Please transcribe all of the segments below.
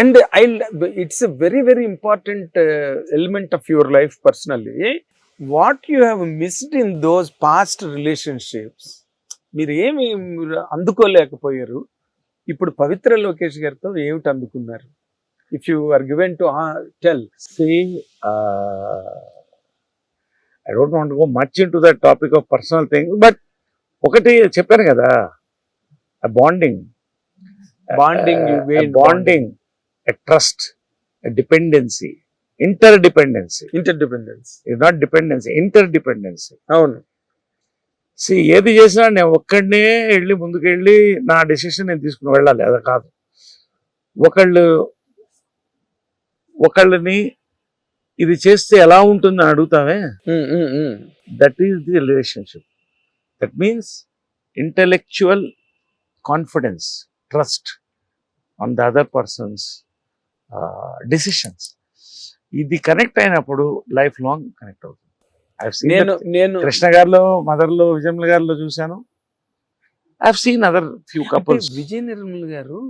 And I it's a very very important element of your life personally what you have missed in those past relationships మీరు ఏమి అందుకోలేకపోయారు? ఇప్పుడు పవిత్ర లోకేష్ గారితో ఏమిటి అందుకున్నారు? If you are given to tell uh, I don't want to go much into that topic of personal things, but ఒకటి చెప్పాను కదా bonding made bonding trust dependency interdependency interdependence is not dependency interdependency అవును. See ఏది చేసినా నేను ఒక్కడనే వెళ్ళి ముందుకు వెళ్ళి నా డెసిషన్ నేను తీసుకుని వెళ్ళాలి అది కాదు. ఒకళ్ళు ఒకళ్ళని ఇది చేస్తే ఎలా ఉంటుందని అడుగుతామే? Um, um, um. That is the relationship that means intellectual confidence trust on the other person's decisions ఇది కనెక్ట్ అయినప్పుడు లైఫ్ లాంగ్ కనెక్ట్ అవుతుంది. నేను నేను కృష్ణ గారిలో మదర్లో విజయమ్ల గారిలో చూశాను. I seen other few couples Vijaya Nirmal గారు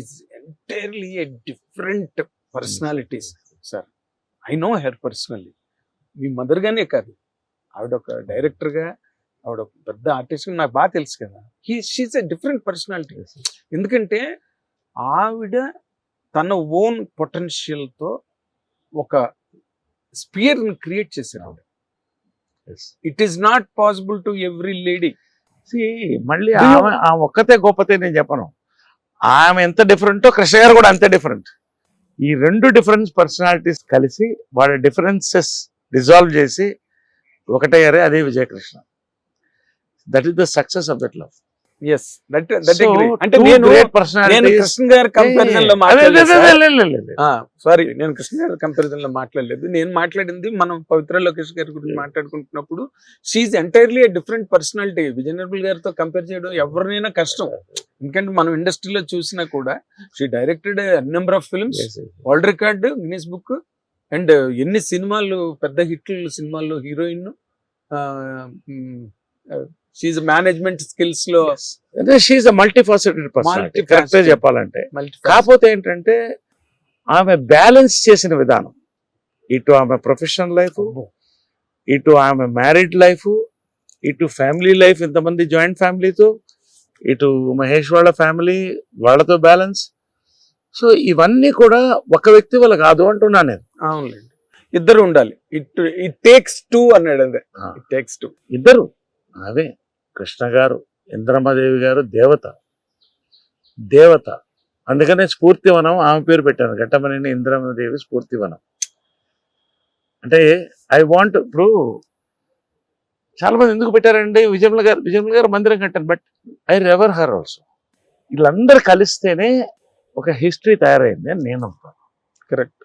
is entirely a different personalities sir I know her personally me mother గానే కాదు. ఆవిడ ఒక డైరెక్టర్గా ఆవిడ ఒక పెద్ద ఆర్టిస్ట్ నాకు బాగా తెలుసు కదా. He she's a different personality ఎందుకంటే ఆవిడ తన ఓన్తో ఒక స్పియర్ని క్రియేట్ చేశారు ఆవిడ it is not possible to every lady మళ్ళీ ఆమె ఆ ఒక్కతే గొప్పతే నేను చెప్పను. ఆమె ఎంత డిఫరెంటో కృష్ణ గారు కూడా అంతే డిఫరెంట్ ఈ రెండు డిఫరెన్స్ పర్సనాలిటీస్ కలిసి వాళ్ళ డిఫరెన్సెస్ డిజాల్వ్ చేసి ఒకటయ్యారే అదే Vijaya Krishna. That is the success of that love yes that that అంటే నేను నేను కృష్ణ గారి కంపారిజన్లో మాట్లాడలేదు సారీ నేను కృష్ణ గారి కంపారిజన్లో మాట్లాడలేదు. నేను మాట్లాడింది మనం పవిత్ర లోకేష్ గారి గురించి మాట్లాడుకుంటున్నప్పుడు she's entirely different personality Vijaya Nirmal గారితో కంపేర్ చేయడం ఎవరినైనా కష్టం. ఎందుకంటే మనం ఇండస్ట్రీలో చూసినా కూడా she directed number of films world record Guinness book and ఎన్ని సినిమాలు పెద్ద హిట్లు సినిమాల్లో హీరోయిన్ షీజ్ మేనేజ్మెంట్ స్కిల్స్లో అ మల్టీఫాసెటెడ్ Multifaceted. కరెక్ట్ చెప్పాలంటే. కాకపోతే ఏంటంటే ఆమె బ్యాలెన్స్ చేసిన విధానం. ఇటు ఆమె ప్రొఫెషనల్ లైఫ్ ఇటు ఆమె మ్యారీడ్ లైఫ్ ఇటు ఫ్యామిలీ లైఫ్ ఇంతమంది జాయింట్ ఫ్యామిలీతో ఇటు మహేష్ వాళ్ళ ఫ్యామిలీ వాళ్ళతో బ్యాలెన్స్ సో ఇవన్నీ కూడా ఒక వ్యక్తి వల్ల కాదు అంటున్నా నేను. అవునులేండి. ఇద్దరు ఉండాలి. ఇట్ ఇట్ టేక్స్ టూ అన్నాడు అదే ఇట్ టేక్స్ టూ ఇద్దరు. అవే కృష్ణ గారు ఇంద్రమ్మదేవి గారు దేవత. దేవత. అందుకనే స్ఫూర్తివనం ఆమె పేరు పెట్టాను. ఘట్టమనేని ఇంద్రమ్మదేవి స్ఫూర్తివనం. అంటే ఐ వాంట్ ఇప్పుడు చాలా మంది ఎందుకు పెట్టారండి విజయముల గారు విజయముల గారు మందిరం కట్టాను but I revere her also. వీళ్ళందరూ కలిస్తేనే ఒక హిస్టరీ తయారైంది అని నేను నమ్ముతాను కరెక్ట్.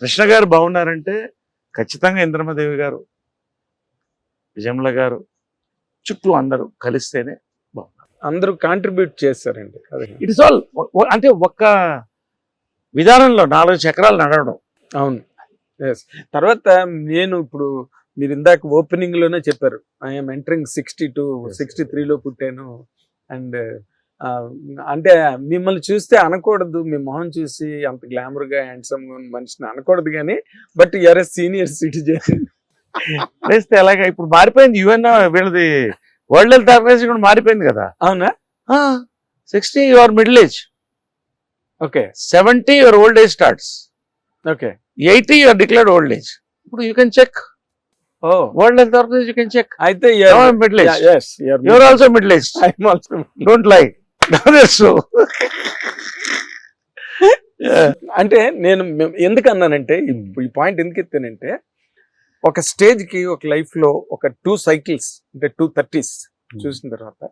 కృష్ణ గారు బాగున్నారంటే ఖచ్చితంగా ఇంద్రమదేవి గారు విజయముల గారు చుట్టూ అందరూ కలిస్తేనే అందరూ కాంట్రిబ్యూట్ చేస్తారండి. ఇట్ ఇస్ ఆల్ అంటే ఒక్క విధానంలో నాలుగు చక్రాలు నడవడం. అవును. ఎస్ తర్వాత నేను ఇప్పుడు మీరు ఇందాక ఓపెనింగ్లోనే చెప్పారు. I'm entering sixty two sixty త్రీలో పుట్టాను. అండ్ అంటే మిమ్మల్ని చూస్తే అనకూడదు. మీ మొహం చూసి అంత గ్లామర్గా హ్యాండ్సమ్గా ఉన్న మనిషిని అనకూడదు కానీ బట్ యూఆర్ సీనియర్ సిటిజన్ వేస్తే ఎలాగ ఇప్పుడు మారిపోయింది యుఎన్ వీళ్ళది వరల్డ్ హెల్త్ ఆర్గనైజేషన్ కూడా మారిపోయింది కదా. అవునా? Sixty your middle age okay. Seventy your old age starts okay. Eighty your declared old age ఇప్పుడు you can check oh. World Health Organization you can check అయితే middle age your also middle age don't lie so అంటే నేను ఎందుకు అన్నానంటే ఈ- ఈ point ఎందుకు ఎత్తానంటే ఒక స్టేజ్కి ఒక లైఫ్లో ఒక టూ సైకిల్స్ అంటే టూ థర్టీస్ చూసిన తర్వాత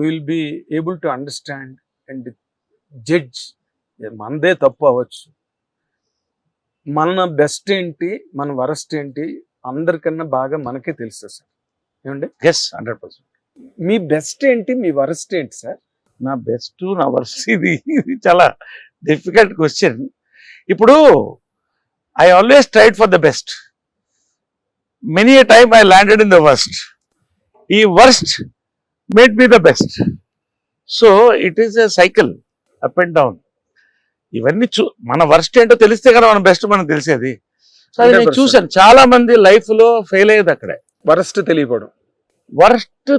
will be able to understand and judge మనదే తప్పు అవ్వచ్చు. మన బెస్ట్ ఏంటి మన వరస్ట్ ఏంటి అందరికన్నా బాగా మనకే తెలుసు సార్. ఏమండి? ఎస్ హండ్రెడ్ పర్సెంట్ మీ బెస్ట్ ఏంటి మీ వరస్ట్ ఏంటి సార్? నా బెస్ట్ నా వర్స్ట్ ఇది ఇది చాలా డిఫికల్ట్ క్వశ్చన్ ఇప్పుడు I always tried for the best many a time I landed in the worst ఈ worst made me the best so it is a cycle up and down ఇవన్నీ చూ మన worst ఏంటో తెలిస్తే కదా మన బెస్ట్ మనకు తెలిసేది. సో అది నేను 100%. చూశాను చాలా మంది లైఫ్లో ఫెయిల్ అయ్యేది అక్కడే. వరస్ట్ తెలియపోవడం వర్స్ట్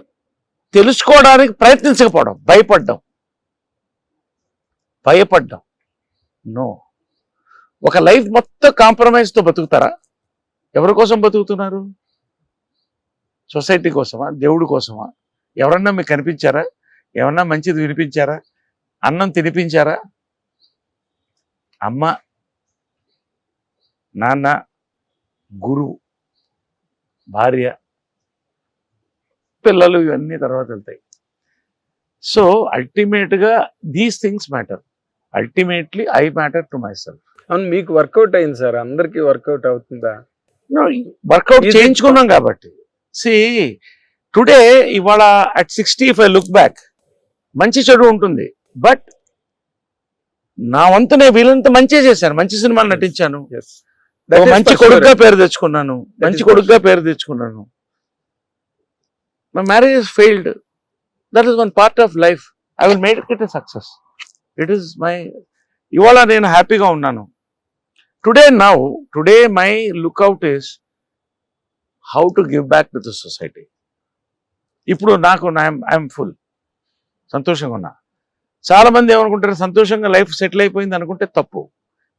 తెలుసుకోవడానికి ప్రయత్నించకపోవడం భయపడ్డం. భయపడ్డం. నో ఒక లైఫ్ మొత్తం కాంప్రమైజ్తో బతుకుతారా? ఎవరి కోసం బతుకుతున్నారు? సొసైటీ కోసమా? దేవుడి కోసమా? ఎవరన్నా మీకు కనిపించారా? ఏమన్నా మంచిది వినిపించారా? అన్నం తినిపించారా? అమ్మ నాన్న గురువు భార్య పిల్లలు ఇవన్నీ తర్వాత వెళ్తాయి. సో అల్టిమేట్గా these things matter ultimately I matter to myself అవును మీకు వర్కౌట్ అయింది సార్. అందరికీ వర్కౌట్ అవుతుందా? వర్కౌట్ చేయించుకున్నాం కాబట్టి. సి టుడే ఇవాళ at sixty if I look back మంచి చెడు ఉంటుంది. బట్ నా వంతు నేను వీళ్ళంతా మంచి చేశాను మంచి సినిమాలు నటించాను. మంచి కొడుకుగా పేరు తెచ్చుకున్నాను. మంచి కొడుకుగా పేరు తెచ్చుకున్నాను. My marriage failed that is one part of life I will make it a success it is my ఇవాళ నేను హ్యాపీగా ఉన్నాను. Today now today my lookout is how to give back to the society ఇప్పుడు నాకు I'm full సంతోషంగా ఉన్నా. చాలా మంది ఏమనుకుంటారు? సంతోషంగా లైఫ్ సెటిల్ అయిపోయింది అనుకుంటే తప్పు.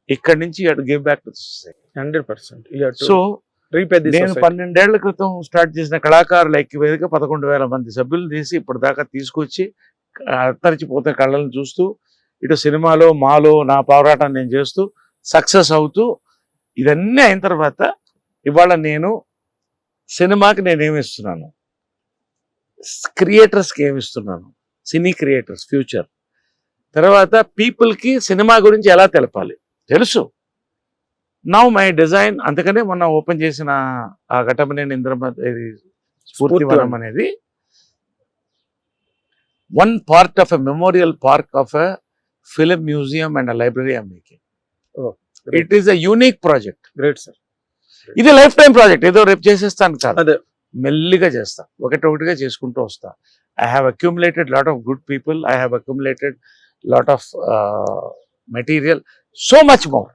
ఇక్కడి నుంచి అటు give back to society hundred percent. So నేను పన్నెండేళ్ళ క్రితం స్టార్ట్ చేసిన కళాకారుల వేదిక పదకొండు వేల మంది సభ్యులు తీసి ఇప్పటిదాకా తీసుకొచ్చి అంతరించిపోతే కళ్ళను చూస్తూ ఇటు సినిమాలో మాలో నా పోరాటం నేను చేస్తూ సక్సెస్ అవుతూ ఇవన్నీ అయిన తర్వాత ఇవాళ నేను సినిమాకి నేను ఏమిస్తున్నాను? క్రియేటర్స్కి ఏమిస్తున్నాను? సినీ క్రియేటర్స్ ఫ్యూచర్. తర్వాత పీపుల్కి సినిమా గురించి ఎలా తెలపాలి? తెలుసు. నౌ మై డిజైన్ అందుకనే మొన్న ఓపెన్ చేసిన ఆ ఘటమనేని ఇంద్రమ ఇది స్ఫూర్తివనం. అనేది. One part of a memorial park of a film museum and library I'm making it is a unique project great sir ఇది లైఫ్ టైం ప్రాజెక్ట్ ఏదో రేపు చేసేస్తాను కాదు. అదే. మెల్లిగా చేస్తా. ఒకటి ఒకటిగా చేసుకుంటూ వస్తా. I have accumulated lot of good people I have accumulated lot of material so much more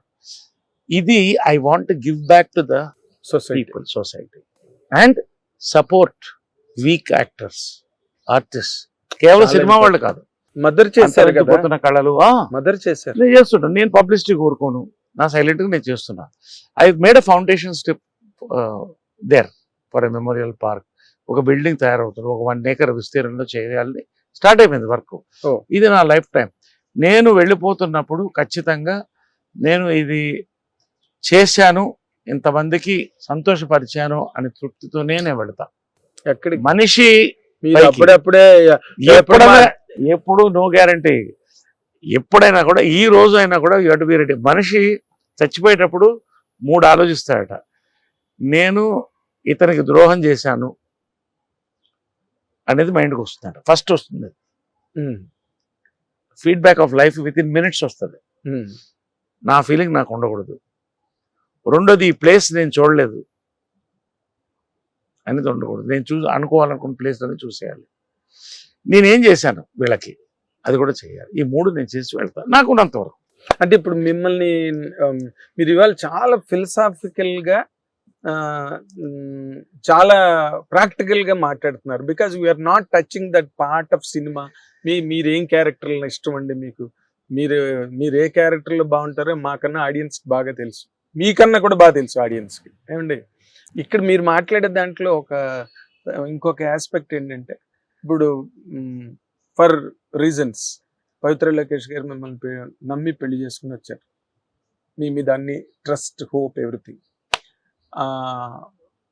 ఇది I want give back to the society people society and support weak actors artist కేవలం సినిమా వాళ్ళు కాదు. మదర్ చేశారు కదా. పోతున్న కళలు mother చేశారు. నేను చేస్తుంటాను నేను పబ్లిసిటీ కోరుకోను. నా సైలెంట్గా నేను చేస్తున్నా. I made a foundation step there for a memorial park ఒక బిల్డింగ్ తయారవుతుంది. ఒక వన్ ఏకర్ విస్తీర్ణంలో చేయాలని స్టార్ట్ అయిపోయింది వర్క్. ఇది నా లైఫ్ టైం. నేను వెళ్ళిపోతున్నప్పుడు ఖచ్చితంగా నేను ఇది చేశాను ఇంతమందికి సంతోషపరిచాను అని తృప్తితోనే నేను వెళ్తా. మనిషి. అప్పుడప్పుడే ఎప్పుడు నో గ్యారంటీ. ఎప్పుడైనా కూడా ఈ రోజు అయినా కూడా యూ బి రెడీ. మనిషి చచ్చిపోయేటప్పుడు మూడు ఆలోచిస్తాడట. నేను ఇతనికి ద్రోహం చేశాను అనేది మైండ్కి వస్తుందట. ఫస్ట్ వస్తుంది. Feedback of life within minutes వస్తుంది. నా ఫీలింగ్ నాకు ఉండకూడదు. రెండోది ఈ ప్లేస్ నేను చూడలేదు అనేది ఉండకూడదు. నేను చూ అనుకోవాలనుకున్న ప్లేస్ అని చూసేయాలి. నేనేం చేశాను వీళ్ళకి? అది కూడా చేయాలి. ఈ మూడు నేను చేసి వెళ్తాను నాకు ఉన్నంతవరకు అంటే ఇప్పుడు మిమ్మల్ని మీరు ఇవాళ చాలా ఫిలసాఫికల్గా చాలా ప్రాక్టికల్గా మాట్లాడుతున్నారు. Because we're not touching that part of cinema మీ మీరేం క్యారెక్టర్లు ఇష్టం అండి మీకు? మీరు మీరు ఏ క్యారెక్టర్లో బాగుంటారో మాకన్నా ఆడియన్స్కి బాగా తెలుసు. మీకన్నా కూడా బాగా తెలుసు ఆడియన్స్కి ఏమండి? ఇక్కడ మీరు మాట్లాడే దాంట్లో ఒక ఇంకొక ఆస్పెక్ట్ ఏంటంటే ఇప్పుడు ఫర్ రీజన్స్ పవిత్ర లోకేష్ గారు మిమ్మల్ని నమ్మి పెళ్ళి చేసుకుని వచ్చారు. మీ మీద అన్ని trust hope everything.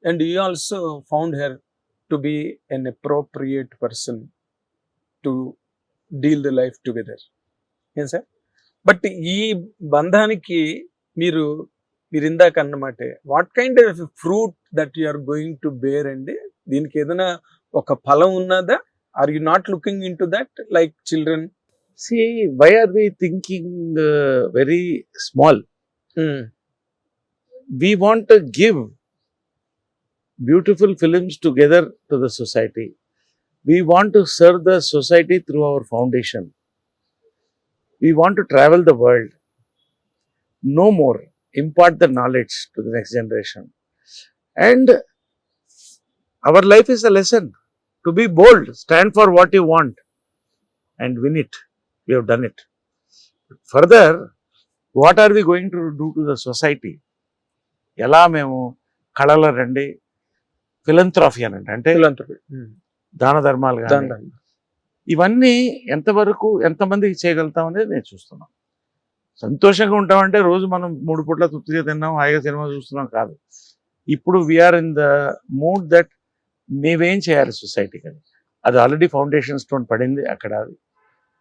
And you also found her to be an appropriate person to deal the life together. ఏం సార్? బట్ ఈ బంధానికి మీరు మీరు ఇందాక అన్నమాట what kind of fruit that you are going to bear అండి? దీనికి ఏదైనా ఒక ఫలం ఉన్నదా are you not looking into that like children see why are we thinking very small we want to give beautiful films together to the society. We want to serve the society through our foundation. We want to travel the world. no more impart the knowledge to the next generation and our life is a lesson To be bold stand for what you want and win it we have done it further what are we going to do to the society ఎలా మేము కళల రండి ఫిలంథ్రఫీ అనండి అంటే. ఉమ్. దాన ధర్మాలు కానీ. ఇవన్నీ ఎంతవరకు ఎంతమందికి చేయగలుగుతాం అనేది నేను చూస్తున్నాను సంతోషంగా ఉంటామంటే రోజు మనం మూడు పూట్ల తృప్తిగా తిన్నాం హాయిగా సినిమా చూస్తున్నాం కాదు ఇప్పుడు we're in the mood that మేమేం చేయాలి సొసైటీకి అని అది ఆల్రెడీ ఫౌండేషన్ స్టోన్ పడింది అక్కడ. అది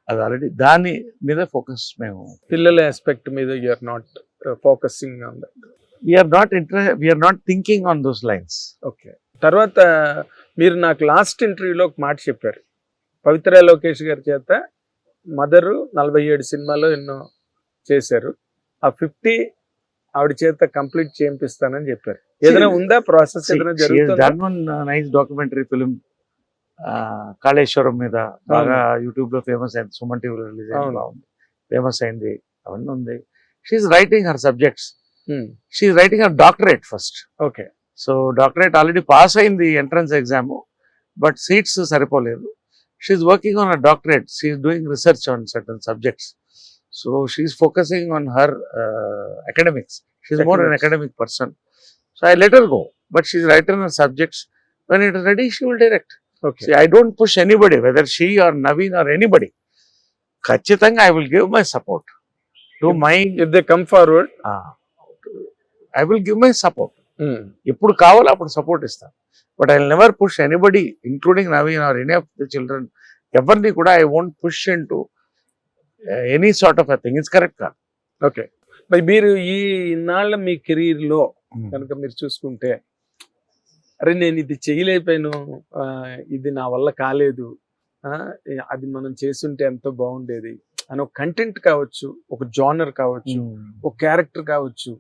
అది ఆల్రెడీ దాని మీద ఫోకస్ మేము. పిల్లల ఆస్పెక్ట్ మీద you're not focusing on that we're not interest we're not thinking on those lines okay తర్వాత మీరు నాకు లాస్ట్ ఇంటర్వ్యూలో ఒక మాట చెప్పారు. పవిత్ర లోకేష్ గారి చేత మదరు నలభై ఏడు సినిమాలో ఎన్నో చేశారు. ఆ ఫిఫ్టీ ఆవిడ చేత కంప్లీట్ చేపిస్తానని చెప్పారు. ఏదైనా ఉందా? ప్రాసెస్ ఏదైనా జరుగుతుందా? నైస్ డాక్యుమెంటరీ ఫిలిం కాళేశ్వరం మీద. బాగా యూట్యూబ్లో ఫేమస్ అయింది. సుమన్ టీవీలో రిలీజ్ అయింది. ఫేమస్ అయింది. అవన్నీ ఉంది. She writing her subjects. She writing her doctorate first okay so doctorate already pass అయింది ఎంట్రన్స్ ఎగ్జామ్ బట్ సీట్స్ సరిపోలేదు. She working on a doctorate she doing research on certain subjects so she focusing on her academics she more an. Academic person so I let her go but she writer on subjects when it ready she will direct See, I don't push anybody, whether she or Naveen or anybody. ఖచ్చితంగా I will give my support to my if come forward I will give my support ఎప్పుడు కావాలో అప్పుడు support ఇస్తాను but I never push anybody including Naveen or any of the children ఎవరిని కూడా I won't push into any sort of a thing it's correct కాదు okay మరి మీరు ఈ ఇన్నాళ్ళ మీ కెరీర్లో కనుక మీరు చూసుకుంటే అరే నేను ఇది చేయలేకపోయాను ఇది నా వల్ల కాలేదు అది మనం చేస్తుంటే ఎంతో బాగుండేది అని ఒక కంటెంట్ కావచ్చు ఒక జానర్ కావచ్చు ఒక క్యారెక్టర్ కావచ్చు.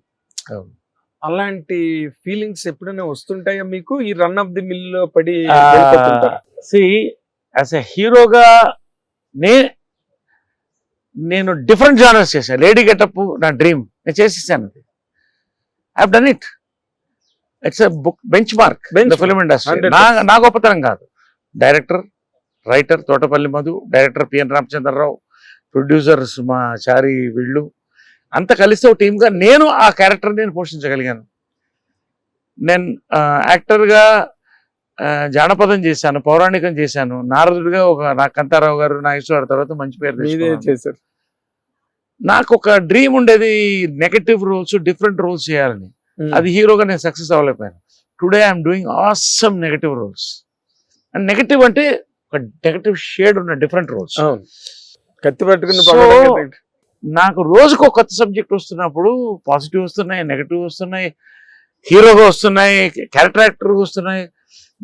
అలాంటి ఫీలింగ్స్ ఎప్పుడైనా వస్తుంటాయా మీకు? ఈ రన్ ఆఫ్ ది మిల్లో పడి? సి యాజ్ ఎ హీరోగా నే నేను డిఫరెంట్ జానర్స్ చేశాను లేడీ గెటప్ నా డ్రీమ్ నేను చేసేసాను. అది I done it it's book benchmark Benchmark. Film industry 100%. నా గొప్పతనం కాదు director writer Thotapalli Madhu director P N Ramachandrarao producers మా చారి వీళ్ళు అంత కలిసి ఒక టీమ్గా నేను ఆ క్యారెక్టర్ నేను పోషించగలిగాను నేను యాక్టర్గా జానపదం చేశాను పౌరాణికం చేశాను నారదుడిగా ఒక నా కంతారావు గారు నాగేశ్వర తర్వాత మంచి పేరు. చేశారు నాకు ఒక డ్రీమ్ ఉండేది నెగటివ్ రోల్స్ డిఫరెంట్ రోల్స్ చేయాలని. అది హీరోగా నేను success అవ్వలేకపోయాను. Today I'm doing awesome negative roles and negative అంటే ఒక నెగటివ్ షేడ్ ఉన్న డిఫరెంట్ రోల్స్ కత్తి పట్టుకుని So, పక్కన పెట్టి- నాకు రోజుకు ఒక కొత్త సబ్జెక్ట్ వస్తున్నప్పుడు పాజిటివ్ వస్తున్నాయి నెగటివ్ వస్తున్నాయి హీరోగా వస్తున్నాయి క్యారెక్టర్ యాక్టర్ వస్తున్నాయి.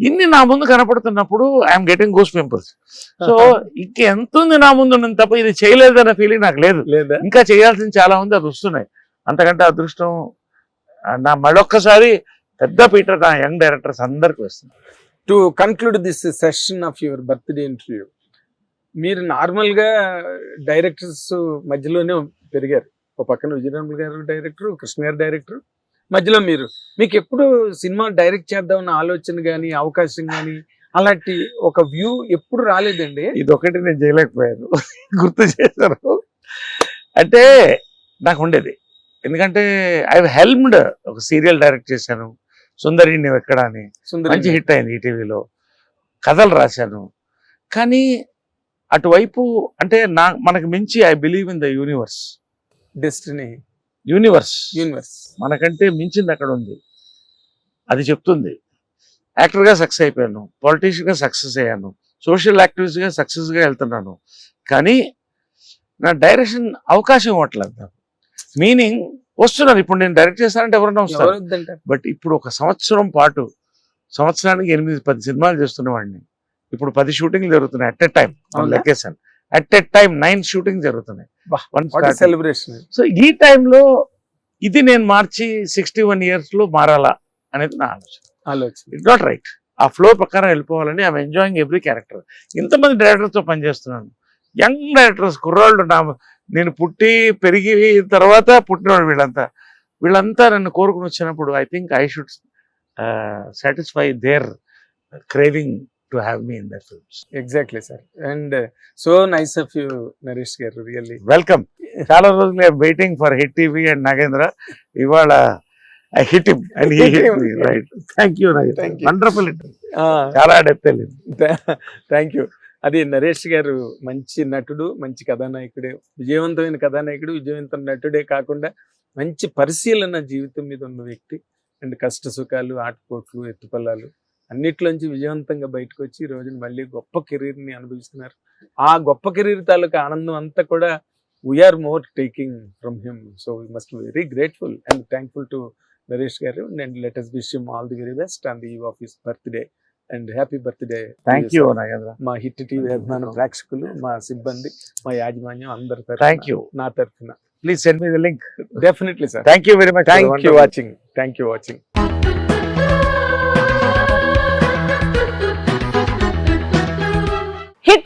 ఇన్ని నా ముందు కనపడుతున్నప్పుడు I'm getting goose pimples so ఇంకెంత ఉంది నా ముందు తప్ప ఇది చేయలేదన్న ఫీలింగ్ నాకు లేదు. ఇంకా చేయాల్సింది చాలా ఉంది అది వస్తున్నాయి. అంతకంటే అదృష్టం నా మరొక్కసారి పెద్ద పీటర్ నా యంగ్ డైరెక్టర్స్ అందరికి వస్తుంది. To conclude this session of your birthday interview మీరు నార్మల్గా డైరెక్టర్స్ మధ్యలోనే పెరిగారు. ఒక పక్కన విజయరాములు గారు డైరెక్టర్ కృష్ణ గారు డైరెక్టర్ మధ్యలో మీరు. మీకు ఎప్పుడు సినిమా డైరెక్ట్ చేద్దామన్న ఆలోచన కానీ అవకాశం కానీ అలాంటి ఒక వ్యూ ఎప్పుడు రాలేదండి? ఇది ఒకటి నేను చేయలేకపోయాను. గుర్తు చేశారు అంటే నాకు ఉండేది. ఎందుకంటే ఐ హెల్మ్డ్ ఒక సీరియల్ డైరెక్ట్ చేశాను. సుందరి నువ్వు ఎక్కడ అని. సుందరి మంచి హిట్ అయింది ఈటీవీలో కథలు రాశాను. కానీ అటువైపు అంటే నా మనకు మించి I believe in the universe. Destiny. Universe. Universe. మనకంటే మించింది అక్కడ ఉంది. అది చెప్తుంది. యాక్టర్గా సక్సెస్ అయిపోయాను. పొలిటీషియన్గా సక్సెస్ అయ్యాను. సోషల్ యాక్టివిస్ట్గా సక్సెస్గా వెళ్తున్నాను. కానీ నా డైరెక్షన్ అవకాశం ఇవ్వట్లేదు నాకు. మీనింగ్ వస్తున్నారు. ఇప్పుడు నేను డైరెక్ట్ చేస్తానంటే ఎవరైనా వస్తారు. బట్ ఇప్పుడు ఒక సంవత్సరం పాటు సంవత్సరానికి ఎనిమిది పది సినిమాలు చేస్తున్న వాడిని. ఇప్పుడు పది షూటింగ్లు జరుగుతున్నాయి at a time? లెక్కేసాను at a time nine shooting జరుగుతున్నాయి. starting. సెలబ్రేషన్ సో ఈ టైంలో ఇది నేను మార్చి సిక్స్టీ వన్ ఇయర్స్లో మారాలా అనేది నా ఆలోచన. ఆలోచన. ఇట్ నాట్ రైట్ ఆ ఫ్లో ప్రకారం వెళ్ళిపోవాలని ఐఎమ్ ఎంజాయింగ్ ఎవ్రీ క్యారెక్టర్ ఇంతమంది డైరెక్టర్స్తో పనిచేస్తున్నాను. యంగ్ డైరెక్టర్స్ కుర్రాళ్ళు నా నేను పుట్టి పెరిగి తర్వాత పుట్టినవాడు వీళ్ళంతా. వీళ్ళంతా నన్ను కోరుకుని వచ్చినప్పుడు I think I should satisfy their craving to have me in their films exactly sir and so nice of you Naresh garu really welcome చాలా రోజులు waiting for hit TV and Nagendra ఇవాళ I hit him and he Hit hit. Me right thank you Thank you. Wonderful చాలా depth thank you అది నరేష్ గారు మంచి నటుడు మంచి కథానాయకుడే విజయవంతమైన కథానాయకుడు విజయవంతమైన నటుడే కాకుండా మంచి పరిశీలన జీవితం మీద ఉన్న వ్యక్తి. అండ్ కష్ట సుఖాలు ఆటపోట్లు ఎత్తుపల్లాలు. అన్నిట్లోంచి విజయవంతంగా బయటకు వచ్చి ఈ రోజున మళ్ళీ గొప్ప కెరీర్ని అనుభవిస్తున్నారు. ఆ గొప్ప కెరీర్ తాలూకా ఆనందం అంతా కూడా we're more taking from him so we must very grateful and thankful to Naresh garu. And let us wish him all the very best on the eve of his birthday and happy birthday thank you మా hit TV అభిమాన ప్రేక్షకులు మా సిబ్బంది మా యాజమాన్యం అందరి thank you నా తరఫున. Please send me the link definitely sir thank you very much thank you watching thank you watching